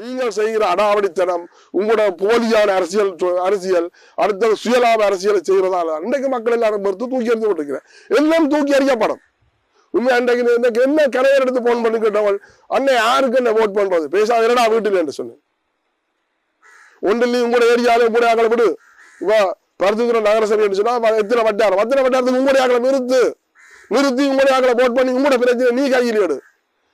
நீங்கள் செய்கிற அடாவடித்தனம் உங்களோட போலியான அரசியல் அரசியல் அடுத்த சுயலாப அரசியலை செய்கிறதால இன்றைக்கு மக்கள் எல்லாரும் பொறுத்து தூக்கி எறிந்து கொண்டிருக்கிறேன் எல்லாம் தூக்கி எறியப்படும் உண்மை அன்றைக்கு இன்றைக்கு இன்னைக்கு என்ன கரையர் எடுத்து போன் பண்ணி கேட்டவள் அன்னை யாருக்கு என்ன ஓட் பண்றது? பேசாத என்னடா வீட்டில் என்று சொன்னேன். ஒன்றில் உங்களோட ஏரியாவில் உங்களுடைய அகலை விடு. இப்போ பருத்தித்துறை நகரசபை என்று சொன்னா எத்தனை வட்டாரம்? அத்தனை வட்டாரத்துக்கு உங்களுடைய அகலை நிறுத்து. நிறுத்தி உங்களுடைய அகலை போட் பண்ணி உங்களோட பிரச்சனை நீ கையில் எடு.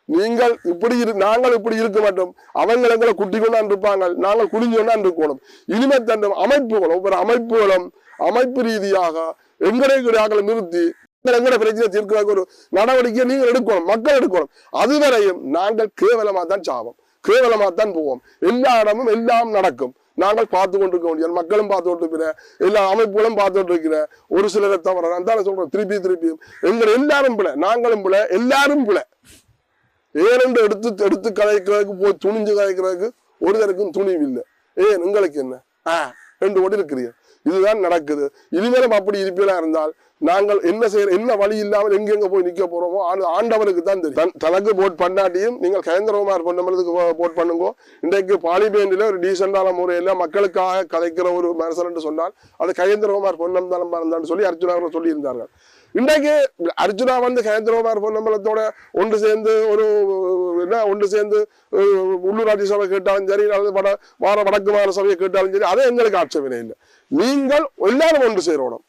நீங்கள் இப்படி இரு நாங்கள் இப்படி இருக்க மாட்டோம். அவங்க எங்களை குட்டி கொண்டாந்து இருப்பாங்க நாங்கள் குடிஞ்சு கொண்டாந்து இருக்கணும் இனிமே தண்டும் அமைப்புகளும் ஒவ்வொரு அமைப்புகளும் அமைப்பு ரீதியாக எங்களுடைய ஆக்களை நிறுத்தி எங்கட பிரச்சனை தீர்க்கிறதுக்கு ஒரு நடவடிக்கையை நீங்கள் எடுக்கணும் மக்கள் எடுக்கணும். அதுவரையும் நாங்கள் கேவலமா தான் சாவோம். கேவலமா தான் போவோம். எல்லா இடமும் எல்லாம் நடக்கும். நாங்கள் பார்த்து கொண்டிருக்க முடியாது மக்களும் பார்த்து கொண்டிருக்கிற எல்லா அமைப்புகளும் பார்த்துட்டு கொண்டிருக்கிற ஒரு சிலரை தவிர நான் தானே சொல்றேன் திருப்பி திருப்பி எங்களை எல்லாரும் பிள்ளை நாங்களும் பிள்ளை எல்லாரும் பிள்ளை ஏனென்று எடுத்து எடுத்து கலைக்கிறதுக்கு போய் துணிஞ்சு கலைக்கிறதுக்கு ஒருத்தருக்கும் துணிவு இல்லை ஏன்? உங்களுக்கு என்ன? ஆ ரெண்டு ஓடி இருக்கிறீங்க. இதுதான் நடக்குது. இனிமேலும் அப்படி இருப்பீங்களா இருந்தால் நாங்கள் என்ன செய்யற என்ன வழி இல்லாமல் எங்கெங்க போய் நிக்க போறோமோ ஆண்டு- ஆண்டவனுக்கு தான் தெரியும். தன்- தனக்கு போட் பண்ணாட்டியும் நீங்கள் கயந்திரகுமார் பொன்னமலுக்கு போட் பண்ணுங்க. இன்றைக்கு பாலிபேண்டில் ஒரு டீசெண்டான முறையில் மக்களுக்காக கதைக்கிற ஒரு மனுஷன் என்று சொன்னால் அது கயந்திரகுமார் பொன்னம் தான் இருந்தான்னு சொல்லி அர்ஜுனா சொல்லியிருந்தார்கள். இன்றைக்கு அர்ஜுனா வந்து ஹேந்திரகுமார் பொன்னம்பலத்தோட ஒன்று சேர்ந்து ஒரு என்ன ஒன்று சேர்ந்து உள்ளூராட்சி சபை கேட்டாலும் சரி அல்லது வட வார வடக்கு மாநில சபையை கேட்டாலும் சரி அது எங்களுக்கு ஆட்சேபனை இல்லை. நீங்கள் எல்லாரும் ஒன்று சேரணும்.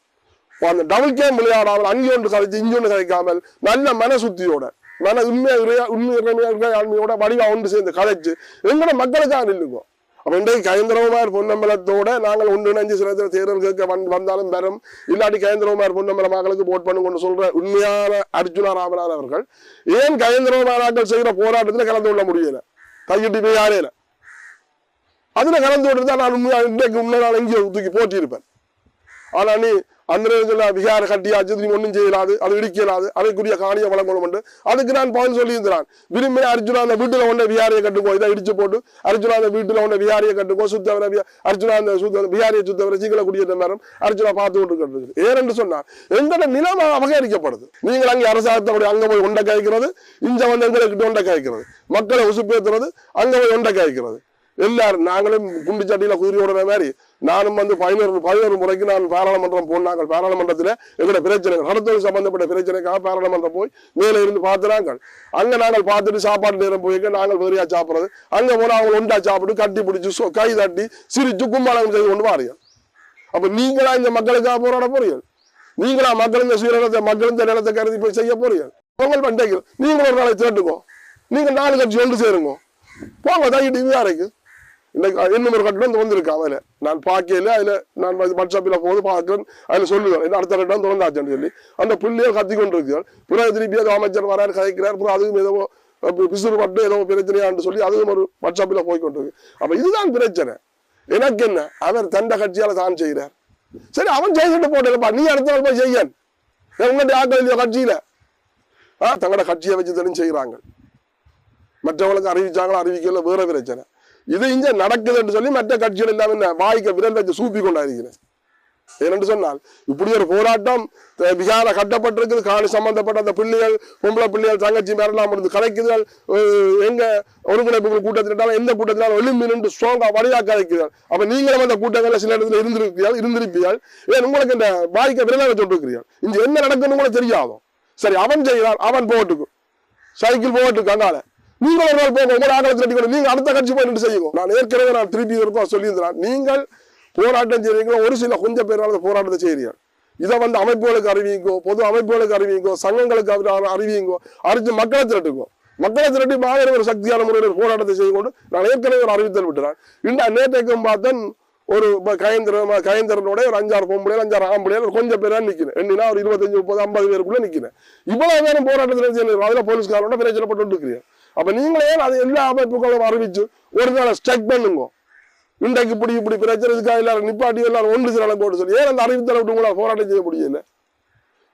அந்த டபுள் கேம் விளையாடாமல் அங்கே ஒன்று கதைச்சு இங்கே ஒன்று கதைக்காமல் நல்ல மன சுத்தியோட மன உண்மையா உண்மை இறைமையா ஆண்மையோட வடிவா ஒன்று சேர்ந்து கதைச்சு எங்களோட மக்களுக்காக நில்லுங்க. அப்ப இன்றைக்கு கயந்திரகுமார் பொன்னம்பலத்தோட நாங்கள் ஒன்றிணைஞ்சு சில தேர்தல் கேட்க வந்- வந்தாலும் பெறும் இல்லாட்டி கயந்திரகுமார் பொன்னம்பல மக்களுக்கு போட் பண்ணுங்கன்னு சொல்ற உண்மையான அர்ஜுனா ராமநாதன் அவர்கள் ஏன் கயந்திரகுமாராக்கள் செய்கிற போராட்டத்தில் கலந்து கொள்ள முடியல? கையிட்டு போய் யாரையில அதுல கலந்து கொண்டு தான் நான் உண்மையாக இன்றைக்கு உண்மை நான் எங்கேயோ தூக்கி போட்டியிருப்பேன். ஆனா நீ அந்த நேரத்தில் விகார கட்டியாச்சு நீ ஒன்றும் செய்யலாது அது இடிக்கலாது அதற்குரிய காணிய வழங்கணும் என்று அதுக்கு நான் பதில் சொல்லியிருந்தான் விரும்பி அர்ஜுனா அந்த வீட்டுல ஒன்றை விகாரியை கட்டுக்கோ இதை இடிச்சு போட்டு அர்ஜுனா அந்த வீட்டில் ஒன்றை விகாரியை கட்டுக்கோ சுத்தவரை அர்ஜுனா அந்த சுத்த விகாரியை சுத்தவரை சீக்கிர குடியேற்ற நேரம் அர்ஜுனா பார்த்து கொண்டு கட்டுறது ஏனென்று சொன்னார் எங்களோட நிலம் அபகரிக்கப்படுது. நீங்கள் அங்கே அரசாங்கத்தோட அங்க போய் ஒண்டை காய்க்கிறது இங்கே வந்து கிட்ட ஒண்டை காய்க்கிறது. மக்களை உசுப்பேத்துறது அங்கே போய் ஒண்டை காய்க்கிறது. எல்லாரும் நாங்களும் குண்டு சட்டியில குதிரை ஓடுற மாதிரி நானும் வந்து பதினோரு பதினோரு முறைக்கு நான் பாராளுமன்றம் போனாங்க பாராளுமன்றத்தில் எங்களோட பிரச்சனை நடத்தல் சம்பந்தப்பட்ட பிரச்சனைக்காக பாராளுமன்றம் போய் மேலே இருந்து பார்த்துறாங்க. அங்கே நாங்கள் பார்த்துட்டு சாப்பாடு நேரம் போய்க்க நாங்கள் வெறியா சாப்பிட்றது. அங்கே போனால் அவங்க ஒன்றா சாப்பிட்டு கட்டி பிடிச்சி கை தட்டி சிரிச்சு கும்பாளம் செய்து கொண்டு வாரீங்க. அப்போ நீங்களா இந்த மக்களுக்காக போராட போறீங்க? நீங்களா மக்கள் இந்த சுயநலத்தை மக்கள் இந்த நிலத்தை கருதி போய் செய்ய போறீங்க? பொங்கல் பண்டிகை நீங்கள் ஒரு நாளை தேட்டுக்கோ நீங்கள் நாலு கட்சி ஒன்று சேருங்க. போங்க தாக்கிட்டு இது அறைக்கு இன்னைக்கு இன்னும் ஒரு கட்டணம் திறந்திருக்கு வந்திருக்கு அதில் நான் பார்க்கல அதில் நான் வாட்ஸ்அப்பில் போது பார்க்கிறேன். அதில் சொல்லுவேன் என்ன அடுத்த கட்டணம் திறந்தாச்சுன்னு சொல்லி. அந்த பிள்ளைகள் கத்தி கொண்டு இருக்கிறார் பிறகு திருப்பி ஏதோ அமைச்சர் வரார் கதைக்கிறார். பிறகு அதுவும் ஏதோ பிசுறு பட்டு ஏதோ பிரச்சனையான்னு சொல்லி அதுவும் ஒரு வாட்ஸ்அப்பில் போய் கொண்டு இருக்கு அப்போ இதுதான் பிரச்சனை. எனக்கு என்ன? அவர் தண்ட கட்சியால தான் செய்கிறார் சரி அவன் செய்துட்டு போட்டேன்ப்பா நீ அடுத்த நாள் போய் செய்யன். உங்கள்கிட்ட ஆக்கள் இல்லையோ கட்சியில்? ஆ தங்களோட கட்சியை வச்சு தெரிஞ்சு செய்கிறாங்க மற்றவங்களுக்கு அறிவிச்சாங்களோ அறிவிக்கல வேற பிரச்சனை. இது இங்க நடக்குதுன்னு சொல்லி மற்ற கட்சிகள் எல்லாம் என்ன வாய்க்க விரல் வச்சு சூப்பி கொண்டாடுகிறேன். ஏனென்று சொன்னால் இப்படி ஒரு போராட்டம் பிகார கட்டப்பட்டிருக்குது காணி சம்பந்தப்பட்ட அந்த பிள்ளைகள் பொம்பளை பிள்ளைகள் தங்கச்சி மேலாம் இருந்து கலைக்குதல் எங்க ஒருங்கிணைப்பு கூட்டத்தினால எந்த கூட்டத்தினாலும் எழும்பி நின்று ஸ்ட்ராங்கா வழியா கலைக்குதல் அப்ப நீங்களும் அந்த கூட்டங்களில் சில இடத்துல இருந்திருப்பீர்கள் இருந்திருப்பீர்கள். ஏன் உங்களுக்கு இந்த பாதிக்க விரலை சொல்லிருக்கிறீர்கள் இங்க என்ன நடக்குன்னு கூட தெரியாதோ. சரி அவன் செய்கிறான் அவன் போட்டுக்கும். சைக்கிள் போட்டுக்கு அங்கால. நீங்கள் ஒரு நாள் போங்க உங்களோட ஆகலத்தில் அடிக்கணும் நீங்கள் அடுத்த கட்சி போய் நின்று செய்யுங்க. நான் ஏற்கனவே நான் திருப்பி இருப்போம் சொல்லியிருந்தேன். நீங்கள் போராட்டம் செய்கிறீங்களோ ஒரு சில கொஞ்சம் பேரால் போராட்டத்தை செய்கிறீர்கள் இதை வந்து அமைப்புகளுக்கு அறிவிங்கோ பொது அமைப்புகளுக்கு அறிவிங்கோ சங்கங்களுக்கு அறிவிங்கோ அறிஞ்சு மக்களை திரட்டுக்கும் மக்களை திரட்டி மாதிரி ஒரு சக்தியான முறையில் போராட்டத்தை செய்து கொண்டு நான் ஏற்கனவே ஒரு அறிவித்தல் விட்டுறேன். இந்த நேற்றைக்கும் பார்த்தேன் ஒரு ப- கயந்திர கயந்திரனோட ஒரு அஞ்சாறு பொம்பளையில் அஞ்சாறு ஆம்பளையில் ஒரு கொஞ்சம் பேரா நிற்கிறேன் என்னன்னா ஒரு இருபத்தஞ்சு முப்பது ஐம்பது பேருக்குள்ளே நிற்கிறேன் இவ்வளோ நேரம் போராட்டத்தில் அதில் போலீஸ்காரோட பிரச்சனைப்பட்டு இருக்கிறேன் அப்ப நீங்களே அது எல்லா அமைப்புகளும் அறிவிச்சு ஒரு நாளை ஸ்ட்ரைக் பண்ணுங்க. இன்றைக்கு இப்படி இப்படி பிரச்சனை இருக்கா எல்லாரும் நிப்பாட்டி எல்லாரும் ஒன்று சில போட்டு சொல்லி. ஏன் அந்த அறிவித்தலை விட்டு உங்களால் போராட்டம் செய்ய முடியல?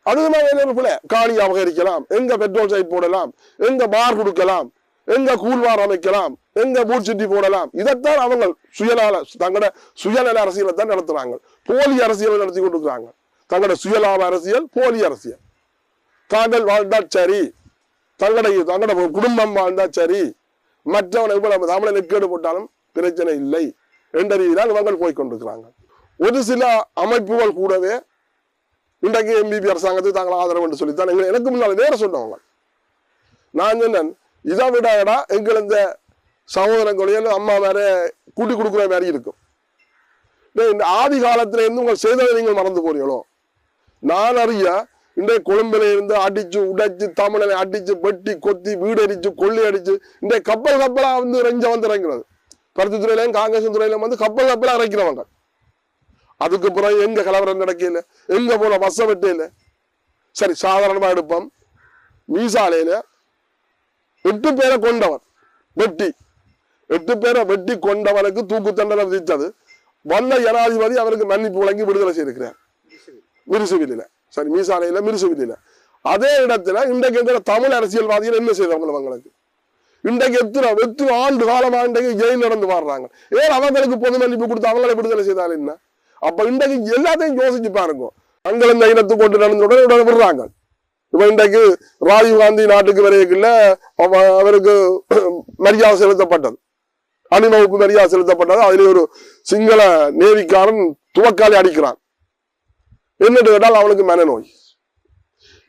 அதுதான் மாதிரி பிள்ளை காணி அபகரிக்கலாம். எங்க பெட்ரோல் சைட் போடலாம். எங்க பார் கொடுக்கலாம். எங்க கூழ்வார் அமைக்கலாம். எங்க பூட் போடலாம். இதைத்தான் அவங்க சுயநல தங்களோட சுயநல அரசியலை தான் நடத்துறாங்க. போலி அரசியலை நடத்தி கொண்டிருக்கிறாங்க. தங்களோட சுயலாப அரசியல் போலி அரசியல். தாங்கள் வாழ்ந்தால் சரி. தங்கடை தங்கட குடும்பம் வாழ்ந்தா சரி. மற்றவன் நம்ம தமிழை நெக்கேடு போட்டாலும் பிரச்சனை இல்லை. என்ற ரீதியில் இவங்கள் போய்கொண்டிருக்கிறாங்க ஒரு சில அமைப்புகள் கூடவே இன்றைக்கு எம்பிபி அரசாங்கத்துக்கு தாங்கள் ஆதரவு என்று சொல்லித்தான் எங்களை எனக்கு முன்னால் வேற சொன்னவங்க. நான் சொன்னேன் இதை விடடா எங்கள் இந்த சகோதரங்களையும் அம்மா வேற கூட்டி கொடுக்குற மாதிரி இருக்கும். இந்த ஆதி காலத்துல இருந்து உங்கள் செய்ததை நீங்கள் மறந்து போறீங்களோ நான் அறிய இந்த கொழும்புல இருந்து அடிச்சு உடைச்சு தமிழனை அடிச்சு வெட்டி கொத்தி வீடு அடிச்சு கொள்ளி அடிச்சு இந்த கப்பல் கப்பலா வந்து இறைஞ்ச வந்து இறங்குறது. பருத்தி துறையிலையும் காங்கிரஸ் துறையிலும் வந்து கப்பல் கப்பலா இறக்கிறவங்க. அதுக்கு பிறகு எங்க கலவரம் நடக்கல எங்க போல வசம் வெட்டையில சரி சாதாரணமா எடுப்போம். மீசாலையில எட்டு பேரை கொண்டவர் வெட்டி. எட்டு பேரை வெட்டி கொண்டவனுக்கு தூக்கு தண்டனை விதித்தது. வந்த ஜனாதிபதி அவருக்கு மன்னிப்பு வழங்கி விடுதலை செய்திருக்கிறார். மிருசுவிலில சரி மீசாலையில் மிருசுவிலில அதே இடத்துல இன்றைக்கு இருக்கிற தமிழ் அரசியல்வாதிகள் என்ன செய்தவங்க அவங்களுக்கு இன்றைக்கு எத்தனை எத்தனை ஆண்டு காலமாக இன்றைக்கு ஜெயில் நடந்து வாடுறாங்க? ஏன் அவங்களுக்கு பொது மன்னிப்பு கொடுத்து அவங்கள விடுதலை செய்தாலும் என்ன? அப்போ இன்றைக்கு எல்லாத்தையும் யோசிச்சு பாருங்க. அங்கே இந்த இனத்து கொண்டு நடந்த உடனே உடனே விடுறாங்க. இப்போ இன்றைக்கு ராஜீவ் காந்தி நாட்டுக்கு வரையக்குள்ள அவ- அவருக்கு மரியாதை செலுத்தப்பட்டது. அணிமவுக்கு மரியாதை செலுத்தப்பட்டது. அதுல ஒரு சிங்கள நேவிக்காரன் துவக்காலி அடிக்கிறான். என்னட்டு கேட்டால் அவனுக்கு மனநோய்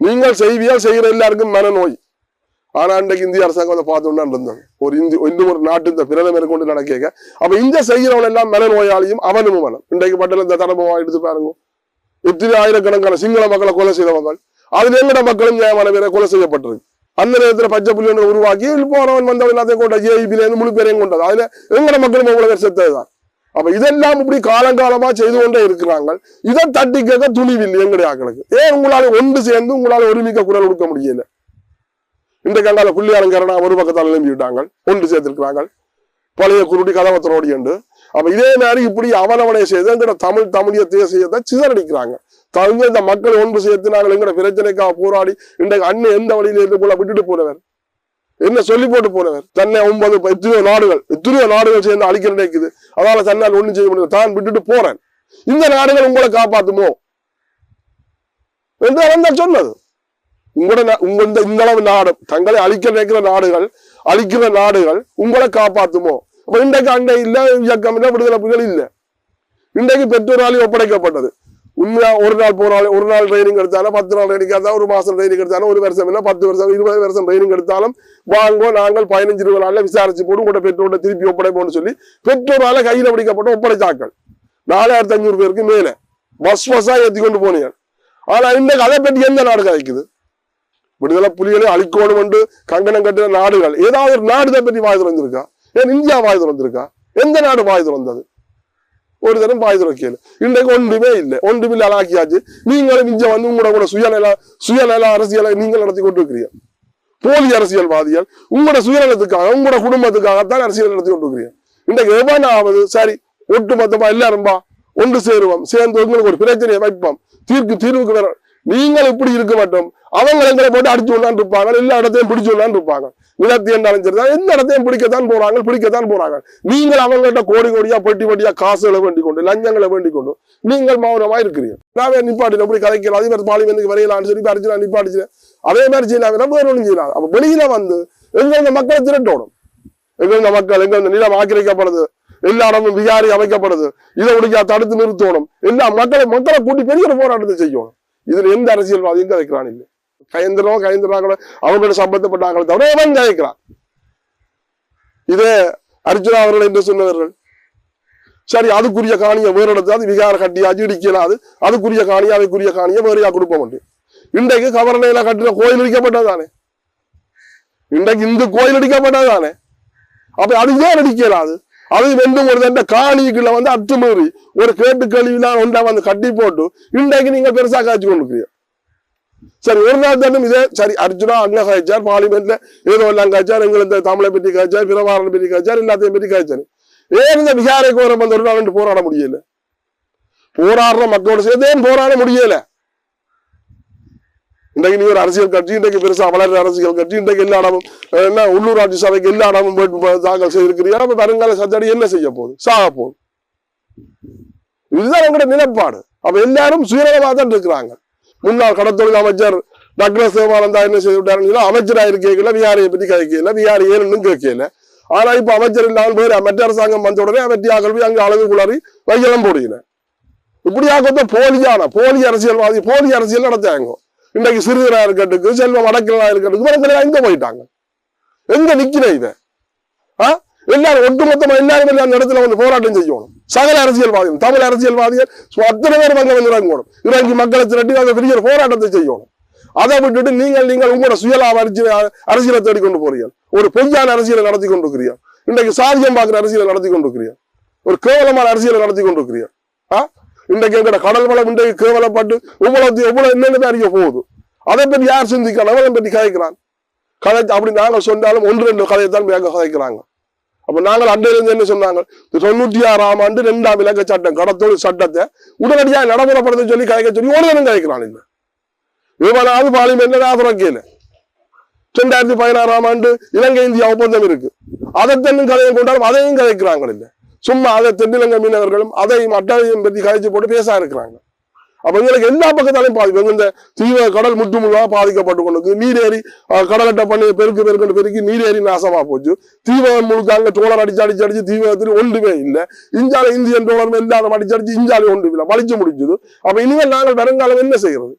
நீங்கள் செய்வியால் செய்கிற எல்லாருக்கும் மனநோய் ஆனா அன்றைக்கு இந்திய அரசாங்கம் அதை பார்த்துட்டு இருந்தாங்க ஒரு இந்தி இன்னும் ஒரு நாட்டு இந்த பிரதமர் கொண்டு நடக்க அப்ப இந்த செய்கிறவன் எல்லாம் மனநோயாளியும் அவனும் மனம் இன்றைக்கு பட்டல இந்த தடவை எடுத்து பாருங்க எத்தனை ஆயிரக்கணக்கான சிங்கள மக்களை கொலை செய்தவங்க அதுல எங்கட மக்களும் நியாயமான பேரை கொலை செய்யப்பட்டிருக்கு அந்த நேரத்துல பச்சை புள்ளி ஒன்று உருவாக்கி போனவன் வந்தவன் எல்லாத்தையும் கொண்ட ஜேஇபில இருந்து முழு பேரையும் கொண்டது அதுல எங்கட மக்களும் உங்களை பேர் செத்ததுதான் அப்ப இதெல்லாம் இப்படி காலங்காலமா செய்து கொண்டே இருக்கிறாங்க இதை தட்டி கேட்க துணிவில் எங்களுடைய ஆக்களுக்கு. ஏன் உங்களால ஒன்று சேர்ந்து உங்களால ஒருமிக்க குரல் கொடுக்க முடியல? இந்த அங்கால புள்ளியாரங்கரனா ஒரு பக்கத்தால் எழும்பி விட்டாங்க ஒன்று சேர்த்திருக்கிறாங்க பழைய குருடி கதவத்தரோடி என்று அப்ப இதே மாதிரி இப்படி அவனவனை செய்து எங்கட தமிழ் தமிழிய தேசியத்தை சிதறடிக்கிறாங்க. தமிழ் இந்த மக்கள் ஒன்று சேர்த்து நாங்கள் எங்கட பிரச்சனைக்காக போராடி இன்றைக்கு அண்ணன் எந்த வழியில இருந்து போல விட்டுட்டு போனவர்? என்ன சொல்லி போட்டு போனவர்? தன்னை ஒன்பது எத்தனையோ நாடுகள் எத்தனையோ நாடுகள் சேர்ந்து அழிக்க நினைக்குது. அதனால தன்னால் ஒண்ணும் செய்ய முடியாது தான் விட்டுட்டு போறேன். இந்த நாடுகள் உங்களை காப்பாத்துமோ? என்று அவன் சொன்னது. உங்களோட நா- உங்க இந்த இந்த அளவு நாடு தங்களை அழிக்க நினைக்கிற நாடுகள் அழிக்கிற நாடுகள் உங்களை காப்பாத்துமோ? அப்ப இன்றைக்கு அண்டை இல்ல இயக்கம் இல்ல விடுதலை புலிகள் இல்ல. இன்றைக்கு பெற்றோராலையும் ஒப்படைக்கப்பட்டது. உண்மையா ஒரு நாள் போனாலும் ஒரு நாள் ட்ரைனிங் எடுத்தாலும் பத்து நாள் ட்ரைனிங் எடுத்தாலும் ஒரு மாசம் ட்ரைனிங் எடுத்தாலும் ஒரு வருஷம் இல்லை பத்து வருஷம் இருபது வருஷம் ட்ரைனிங் எடுத்தாலும் வாங்கோ நாங்கள் பதினஞ்சு இருபது நாள்ல விசாரிச்சு போட்டு உங்களோட பெற்றோட திருப்பி ஒப்படைப்போம்னு சொல்லி பெற்றோரால கையில பிடிக்கப்பட்ட ஒப்படைச்சாக்கள் நாலாயிரத்தி அஞ்சூறு பேருக்கு மேல. பஸ் பஸ்ஸா ஏத்தி கொண்டு போனீங்க ஆனா இன்றைக்கு அதை பற்றி எந்த நாடு கதைக்குது? விடுதலை புலிகளை அழிக்கணும் என்று கங்கணம் கட்டின நாடுகள். ஏதாவது ஒரு நாடு இதை பற்றி வாய் திறந்திருக்கா? ஏன் இந்தியா வாய் திறந்திருக்கா? எந்த நாடு வாய் திறந்தது? ஒரு தரம் பாய் திறக்கல இன்றைக்கு ஒன்றுமே இல்லை ஒன்றுமில்லை அலாக்கியாச்சு நீங்களும் இங்க வந்து உங்களோட கூட சுயநல சுயநல அரசியலை நீங்கள் நடத்தி கொண்டிருக்கிறீங்க போலி அரசியல்வாதிகள் உங்களோட சுயநலத்துக்காக உங்களோட குடும்பத்துக்காகத்தான் அரசியல் நடத்தி கொண்டிருக்கிறீங்க இன்றைக்கு எவனாவது சரி ஒட்டு மொத்தமா எல்லாரும்பா ஒன்று சேருவோம் சேர்ந்து உங்களுக்கு ஒரு பிரச்சனையை வைப்போம் தீர்க்கு தீர்வுக்கு வர நீங்கள் இப்படி இருக்க மாட்டோம் அவங்க எங்களை போட்டு அடிச்சு கொண்டாந்து இருப்பாங்க எல்லா இடத்தையும் பிடிச்சு கொண்டாந்து இருப்பாங்க நிலத்தி என்றாலும் சரிதான். எந்த இடத்தையும் பிடிக்கத்தான் போறாங்க பிடிக்கத்தான் போறாங்க. நீங்கள் அவங்கள்ட்ட கோடி கோடியா பெட்டி பெட்டியா காசுகளை வேண்டிக் கொண்டு லஞ்சங்களை வேண்டிக் கொண்டு நீங்கள் மௌனமா இருக்கிறீங்க நான் நிப்பாட்டின எப்படி கதைக்கலாம் அதிபர் பார்லிமெண்ட்டுக்கு வரையலாம்னு சொல்லி அடிச்சு நான் நிப்பாடிச்சேன் அதே மாதிரி செய்யலாம். நம்ம வேற ஒன்றும் செய்யலாம். அப்ப வெளியில வந்து எங்க இந்த மக்களை திரட்டோடும்? எங்க இந்த மக்கள் எங்க இந்த நிலம் ஆக்கிரமிக்கப்படுது? எல்லா இடமும் விகாரி அமைக்கப்படுது. இதை ஒழிக்கா தடுத்து நிறுத்தணும் எல்லா மக்களை மக்களை கூட்டி பெரிய ஒரு போராட்டத்தை செய்யணும். இதுல எந்த அரசியல்வாதியும் கதைக்கிறான் இல்லை. கயந்திரோ கயந்துறாங்களோ கூட அவங்களோட சம்பந்தப்பட்டாங்களோ தவிர எவன் ஜெயிக்கிறான். இதே அர்ஜுனா அவர்கள் என்று சொன்னவர்கள் சரி அதுக்குரிய காணியை வேறு இடத்துல அது விகார கட்டியாச்சு இடிக்கலாது. அதுக்குரிய காணியை அதுக்குரிய காணியை வேறையா கொடுப்ப முடியும் இன்றைக்கு கவர்னையில கட்டின கோயில் இடிக்கப்பட்டதானே? இன்றைக்கு இந்த கோயில் இடிக்கப்பட்டதானே? அப்ப அது ஏன் அடிக்கலாது அது வெண்டும் ஒரு தண்ட காணிக்குள்ள வந்து அத்துமீறி ஒரு கேட்டு கழிவுலாம் ஒன்றா வந்து கட்டி போட்டு இன்றைக்கு நீங்க பெருசா காய்ச்சி கொண்டிருக்கிறீங்க. சரி ஒரு நாள் தானும் இதே சரி அர்ஜுனா அங்க காய்ச்சார் பார்லிமெண்ட்ல ஏதோ எல்லாம் காய்ச்சார் எங்களை இந்த தமிழை பற்றி காய்ச்சார் பிரபாரனை பற்றி காய்ச்சார் எல்லாத்தையும் பற்றி காய்ச்சார் ஏன் இந்த விகாரை கோரம் வந்து ஒரு நாள் போராட முடியல? போராடுற மக்களோட சேர்ந்து ஏன் போராட முடியல? இன்றைக்கு நீ ஒரு அரசியல் கட்சி இன்றைக்கு பெருசா வளர்ற அரசியல் கட்சி இன்றைக்கு எல்லா இடமும் என்ன உள்ளூராட்சி சபைக்கு எல்லா இடமும் தாக்கல் செய்திருக்கிறீங்க அப்ப வருங்கால சத்தடி என்ன செய்ய போகுது? சாக போகுது. இதுதான் உங்களுடைய நிலைப்பாடு. அப்ப எல்லாரும் சுயநலமாக தான் இருக்கிறாங்க. முன்னாள் கடத்தொழில் அமைச்சர் டாக்டர் சிவானந்தா என்ன செய்து விட்டாருன்னு கேட்கல இருக்கல விஆரியை பத்தி கேட்கல விஆர் ஏன்னு கேட்கல? ஆனா இப்ப அமைச்சர் இல்லாமல் போய் மற்ற அரசாங்கம் வந்த உடனே வெற்றியாக போய் அங்க அழகு குளறி வைக்கலாம் போடுகிறேன் இப்படியாக போலியான போலி அரசியல்வாதி போலி அரசியல் நடத்தாங்க இன்றைக்கு சிறுவரா இருக்கட்டுக்கு செல்வம் அடக்கலா இருக்கட்டுக்கு எங்க போயிட்டாங்க? எங்க நிக்கிறேன் இதை ஆ? எல்லாரும் ஒட்டுமொத்தமா எல்லாரும் அந்த இடத்துல வந்து போராட்டம் செய்யணும். சகல அரசியல்வாதிகள் தமிழ் அரசியல்வாதிகள் அத்தனை பேர் அங்க வந்து இறங்கணும் இறங்கி மக்களை திரட்டி அந்த பெரிய போராட்டத்தை செய்யணும். அதை விட்டுட்டு நீங்கள் நீங்கள் உங்களோட சுயலாப அரசியல் அரசியலை தேடிக்கொண்டு போறீர்கள். ஒரு பொய்யான அரசியலை நடத்தி கொண்டிருக்கிறீர்கள். இன்றைக்கு சாதியம் பார்க்குற அரசியலை நடத்தி கொண்டிருக்கிறீர்கள். ஒரு கேவலமான அரசியலை நடத்தி கொண்டு ஆ? இன்றைக்கு எங்கட கடல் வளம் இன்றைக்கு கேவலப்பட்டு இவ்வளவு எவ்வளவு என்னென்ன அறிய போகுது? அதை பற்றி யார் சிந்திக்கிறான்? அவளை பற்றி கதைக்கிறான். கதை அப்படி நாங்கள் சொன்னாலும் ஒன்று ரெண்டு கதையைத்தான் மேக கதைக்கிறாங்க. அப்ப நாங்கள் அன்றையிலிருந்து என்ன சொன்னாங்க? தொண்ணூத்தி ஆறாம் ஆண்டு ரெண்டாம் இலக்க சட்டம் கடத்தொழில் சட்டத்தை உடனடியாக நடைமுறைப்படுத்த சொல்லி கலைக்க சொல்லி ஒரு தினம் கதைக்கிறான் இல்லை இவனாவது பார்லிமெண்ட்ல ஆதரக்கல ரெண்டாயிரத்தி பதினாறாம் ஆண்டு இலங்கை இந்தியா ஒப்பந்தம் இருக்கு. அதை தென்னும் கதையை கொண்டாலும் அதையும் கதைக்கிறாங்க இல்லை. சும்மா அதை தென்னிலங்கை மீனவர்களும் அதையும் அட்டையும் பற்றி கதைச்சு போட்டு பேச இருக்கிறாங்க. அப்ப எங்களுக்கு எல்லா பக்கத்தாலையும் பாதிப்பு இந்த தீவ கடல் முற்றுமுழுவா பாதிக்கப்பட்டு கொண்டு நீரேறி கடலட்டை பண்ணி பெருக்கு பெருக்கு பெருக்கி நீரேறி நாசமா போச்சு. தீவகம் முழுக்க அங்க டோலர் அடிச்சு அடிச்சு அடிச்சு தீவகத்தில் ஒன்றுமே இல்லை. இஞ்சால இந்தியன் டோலர் இல்லாத அடிச்சு அடிச்சு இஞ்சாலே ஒன்றுமில்லை வலிச்சு முடிஞ்சது. அப்ப இனிமேல் நாங்கள் வருங்காலம் என்ன செய்யறது?